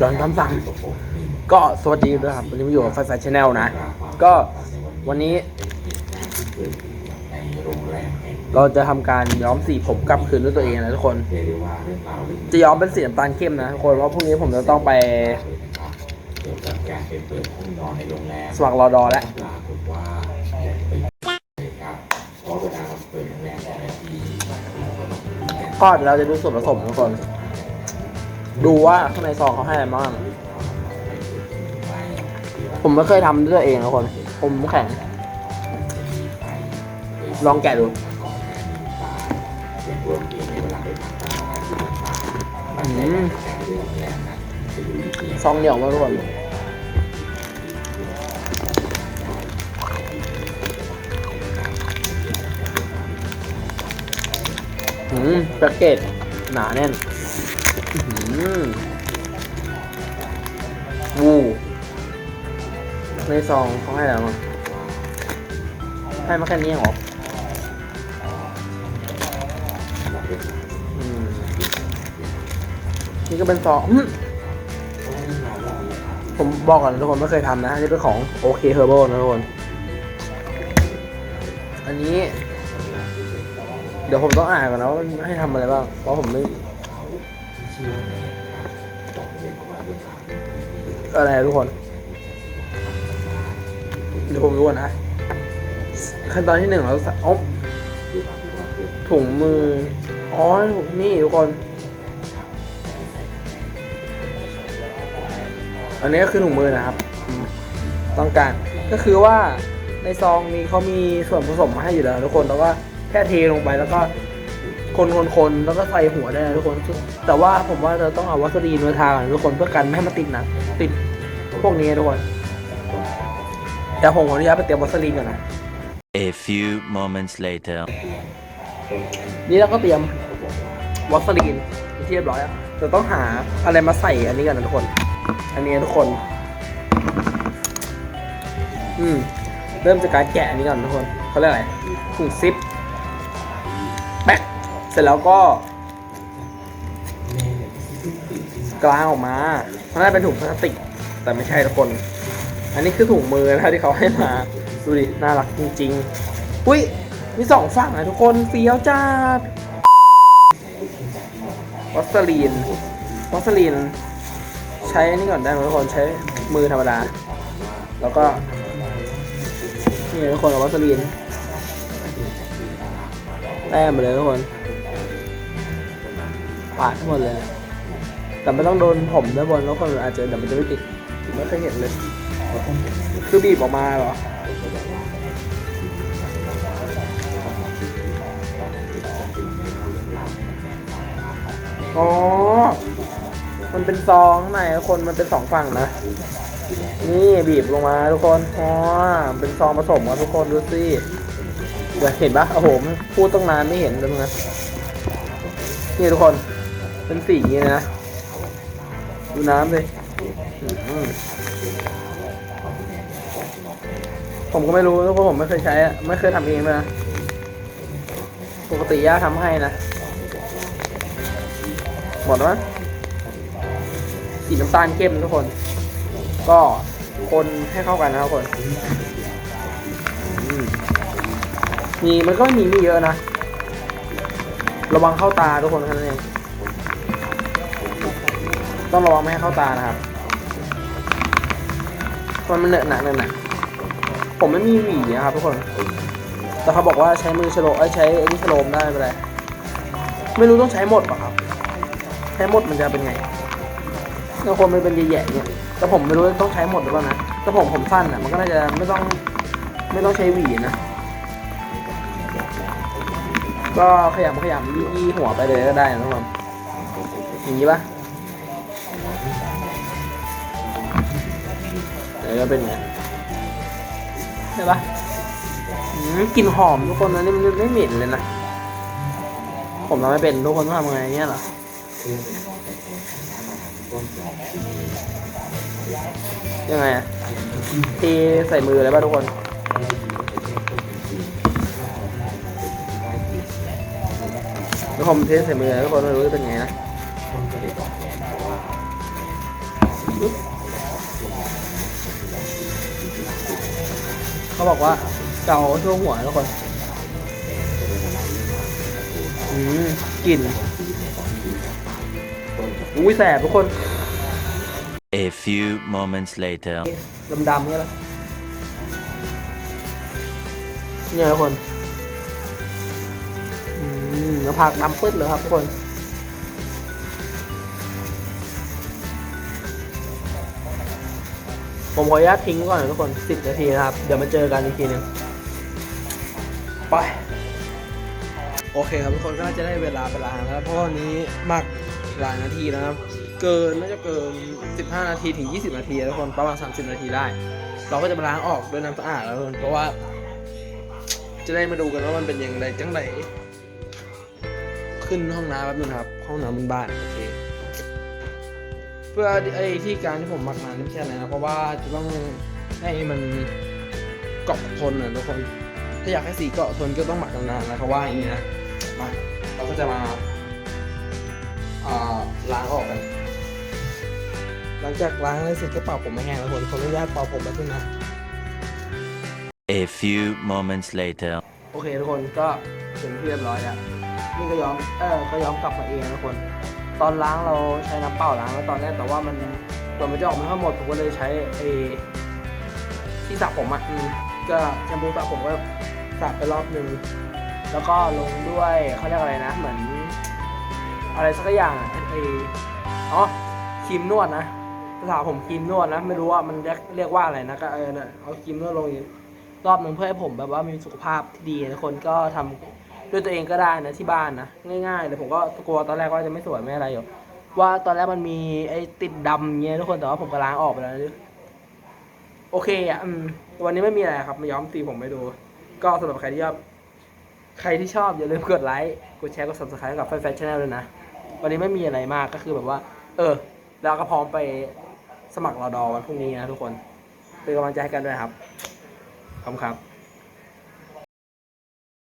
ร้อนคำสั่ง ก็สวัสดีด้วยครับ วันนี้มาอยู่กับไฟไฟชาแนลนะ ก็วันนี้ เราจะทำการย้อมสีผมกลับคืนด้วยตัวเองนะทุกคน จะย้อมเป็นสีน้ำตาลเข้มนะทุกคน เพราะพรุ่งนี้ผมจะต้องไปสมัครรอดอแล้วก็เดี๋ยวเราจะดูส่วนผสมทุกคน ดูว่าข้างในซองเขาให้อะไรบ้างผมไม่เคยทำด้วยเองทุกคนผมแข็ง ลองแกะดูซองเหนียวมากทุกคนอืมแพ็กเกจหนาแน่น วูในซองเขาให้แล้วมั้งให้มาแค่นี้เหรออืมนี่ก็เป็นซองผมบอกก่อนทุกคนไม่เคยทำนะอันนี่เป็นของโอเคเฮอร์บนะทุกคน อันนี้ เดี๋ยวผมต้องอ่านก่อนนะว่าให้ทำอะไรบ้าง เพราะผมไม่ อะไรทุกคนเดี๋ยวผมดูก่อนนะขั้นตอนที่หนึ่งเราใส่อ๋อถุงมือ อ๋อ นี่ทุกคน อันนี้ก็คือถุงมือนะครับ ต้องการ ก็คือว่าในซองนี้เขามีส่วนผสมมาให้อยู่แล้วทุกคน แล้วก็แค่เทลงไปแล้วก็ คนคนคนแล้วก็ใส่หัวได้นะทุกคน แต่ว่าผมว่าเราต้องเอาวัสลีนมาทาก่อนทุกคนเพื่อกันไม่ให้มันติดหนะติดพวกนี้ทุกคนแต่ผมขออนุญาตไปเตรียมวัสลีนก่อนนะ A few moments later. นี่เราก็เตรียมวัสลีนที่เรียบร้อยแล้วจะต้องหาอะไรมาใส่อันนี้กันนะทุกคน อันนี้ทุกคน อืมเริ่มจากการแกะอันนี้ก่อนทุกคนเขาเรียกอะไรถุงซิปแป๊ก เสร็จแล้วก็กลางออกมามันน่าจะเป็นถุงพลาสติก แต่ไม่ใช่ทุกคน อันนี้คือถุงมือนะที่เขาให้มา ดูดิ น่ารักจริงๆ อุ้ย มีสองฝั่งนะทุกคนเฟี้ยวจ้าวัสลีนวัสลีน ใช้อันนี่ก่อนได้ไหมทุกคนใช้มือธรรมดา แล้วก็นี่ทุกคนเอาวัสลีนแต้มไปเลยทุกคน ปาดทั้งหมดเลย แต่ไม่ต้องโดนผมด้านบนแล้วคนอาจจะเดี๋ยวมันจะไม่ติดไม่เคยเห็นเลย คือบีบออกมาเหรออ๋อ มันเป็นซองข้างในทุกคนมันเป็นสองฝั่งนะ นี่บีบลงมาทุกคน อ๋อ เป็นซองผสมกันทุกคนดูสิเดี๋ยวเห็นปะโอ้โหพูดตั้งนานไม่เห็นเลยมึงนะนี่ทุกคน เป็นสีอย่างนี้นะ ดูน้ำเลย ผมก็ไม่รู้เพราะผมไม่เคยใช้อะไม่เคยทำเองเลยนะ ปกติย่าทำให้นะ หมดแล้วมั้ยสีน้ำตาลเข้มทุกคน ก็คนให้เข้ากันนะครับทุกคนมมีมันก็มีไม่เยอะนะ ระวังเข้าตาทุกคนแค่นั้นเอง ต้องระวังไม่ให้เข้าตานะครับมันมันเหนอะหนักเนอะหนักผมไม่มีหวีนะครับทุกคน แต่เขาบอกว่าใช้มือฉโลมใช้ไอ้นี่ฉโลมได้ไม่เป็นไม่รู้ต้องใช้หมดป่ะครับ ใช้หมดมันจะเป็นไงบางคนมันเป็นแย่ๆเนี่ยแต่ผมไม่รู้ต้องใช้หมดหรือเปล่านะแต่ผมผมสั้นอะมันก็น่าจะไม่ต้องไม่ต้องใช้หวีนะก็ขยำขยำยี่หัวไปเลยก็ได้นะทุกคนอย่างนี้ปะ เดี๋ยวจะเป็นไงใช่ปะอืมกลิ่นหอมทุกคนนะนี่มันไม่เหม็นเลยนะ ผมทำไม่เป็นทุกคนต้องทำไงเนี่ยหรอยังไงอะทีใส่มือเลยป่ะทุกคนแล้วผมเทใส่มือทุกคนไม่รู้จะเป็นไงนะ เขาบอกว่าเกาทั่วหัวทุกคนอืมกลิ่นอุ้ยแสบทุกคน A few moments later. ดำๆเนี่ยแหละเนี่ยทุกคน อืมแล้วผักดำปึ๊ดเลยครับทุกคน ผมขออนุญาตทิ้งก่อนนะทุกคนสิบนาทีนะครับ เดี๋ยวมาเจอกันอีกทีหนึงไปโอเคครับทุกคนก็น่าจะได้เวลาไปล้างแล้วเพราะวันนี้หมักหลายนาทีแล้วนะครับ เกินน่าจะเกิน 15 นาทีถึง 20 นาทีทุกคนประมาณ 30 นาทีได้ เราก็จะมาล้างออกด้วยน้ำสะอาดแล้วทุกคนเพราะว่า จะได้มาดูกันว่ามันเป็นยังไงจังไหนขึ้นห้องน้ำแป๊บนึงครับ ห้องน้ำบนบ้านโอเค พื่อไอ้ที่การที่ผมหมักนานนี่ไม่ใช่อะไรนะเพราะว่าจะต้องให้มันเกาะทนนะทุกคน ถ้าอยากให้สีเกาะทนก็ต้องหมักนานๆนะเขาว่าอย่างนี้นะมาเราก็จะมาอ่าล้างออกกัน หลังจากล้างแล้วเสร็จก็เป่าผมไม่แห้งแล้วคนขออนุญาตเป่าผมแป๊บนึงนะ A few moments later. โอเคทุกคนก็เสร็จเรียบร้อยแล้วนี่ก็ย้อมเออก็ย้อมกลับมาเองนะทุกคน ตอนล้างเราใช้น้ำเปล่าล้างแล้วตอนแรกแต่ว่ามันตัวมันจะออกไม่ค่อยหมดผมก็เลยใช้ไอ้ที่สระผมอะก็แชมพูสระผมก็สระไปรอบนึงแล้วก็ลงด้วยเขาเรียกอะไรนะ เหมือน อะไรสักอย่างอะไอ้อ๋อครีมนวดนะภาษาผมครีมนวดนะ ไม่รู้ว่ามันเรียกว่าอะไรนะก็เออเอาครีมนวดลงรอบหนึ่งเพื่อให้ผมแบบว่ามีสุขภาพที่ดีนะคนก็ทำ ด้วยตัวเองก็ได้นะที่บ้านนะง่ายๆเลยผมก็กลัวตอนแรกว่าจะไม่สวยไม่อะไรอยู่ว่าตอนแรกมันมีไอ้ติดดำเงี้ยทุกคนแต่ว่าผมก็ล้างออกไปแล้วนะโอเคอะวันนี้ไม่มีอะไรครับมาย้อมสีผมไปดู ก็สำหรับใครที่ชอบใครที่ชอบอย่าลืมกดไลค์กดแชร์กด subscribe กับแฟนๆชาแนลด้วยนะวันนี้ไม่มีอะไรมากก็คือแบบว่า เออเราก็พร้อมไปสมัครรอดอวันพรุ่งนี้นะทุกคนเป็นกำลังใจให้กันด้วยครับขอบคุณครับ